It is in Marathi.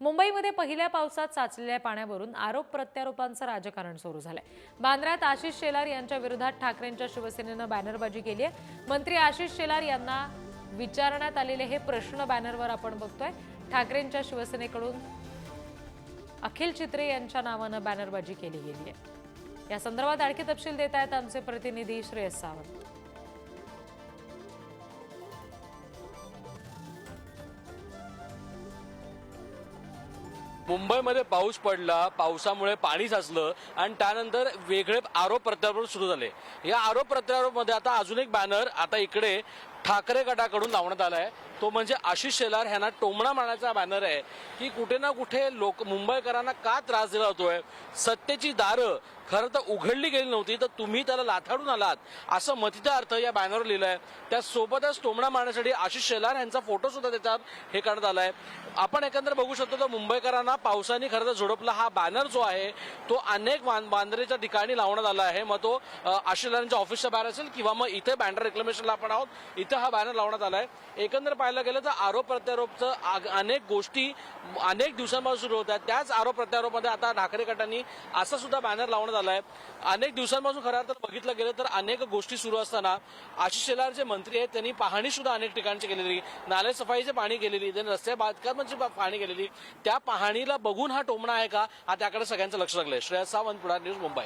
मुंबईमध्ये पहिल्या पावसात साचलेल्या पाण्यावरून आरोप प्रत्यारोपांचं राजकारण सुरू झालंय. बांद्र्यात आशिष शेलार यांच्या विरोधात ठाकरेंच्या शिवसेनेनं बॅनरबाजी केली आहे. मंत्री आशिष शेलार यांना विचारण्यात आलेले हे प्रश्न बॅनरवर आपण बघतोय. ठाकरेंच्या शिवसेनेकडून अखिल चित्रे यांच्या नावानं बॅनरबाजी केली गेली आहे. या संदर्भात आणखी तपशील देत आहेत आमचे प्रतिनिधी श्रेयस सावंत. मुंबईमध्ये पाऊस पडला पावसामुळे पाणी साचलं आणि त्यानंतर वेगळे आरोप प्रत्यारोप सुरू झाले. या आरोप प्रत्यारोपमध्ये आता अजून एक बॅनर आता इकडे ठाकरे गटाकडून लावण्यात आला आहे तो म्हणजे आशिष शेलार ह्यांना टोमणा मारण्याचा बॅनर आहे की कुठे ना कुठे लोक मुंबईकरांना का त्रास दिला जातोय सत्तेची दारं खरं तर उघडली गेली नव्हती तर तुम्ही त्याला लाथाडून आलात. असं मतिता अर्थ या बॅनरवर लिहिलंय. त्यासोबतच टोमणा मारण्यासाठी आशिष शेलार यांचा फोटो सुद्धा त्याच्यात हे करण्यात आलाय. आपण एकंदर बघू शकतो तर मुंबईकरांना पावसाने खरं तर झोडपला हा बॅनर जो आहे तो अनेक बांद्रेच्या ठिकाणी लावण्यात आला आहे. मग तो आशिष शेलारांच्या ऑफिसच्या बाहेर असेल किंवा मग इथे बॅनर रिक्लेमेशनला आपण आहोत. इथं हा बॅनर लावण्यात आलाय. एकंदर पाहायला गेलं तर आरोप प्रत्यारोपचं अनेक गोष्टी अनेक दिवसांपासून सुरू होत्या त्याच आरोप प्रत्यारोपमध्ये आता ठाकरे गटांनी असा सुद्धा बॅनर लावण्यात आलाय. अनेक दिवसांपासून खरं तर बघितलं गेलं तर अनेक गोष्टी सुरू असताना आशिष शेलार जे मंत्री आहेत त्यांनी पाहणी सुद्धा अनेक ठिकाणची केलेली. नाले सफाईचे पाणी केलेली त्यांनी रस्ते बांधकामाची पाहणी केलेली. त्या पाहणीला बघून हा टोमणा आहे का? हा त्याकडे सगळ्यांचं लक्ष लागलंय. श्रेयस सावंत पुढार न्यूज मुंबई.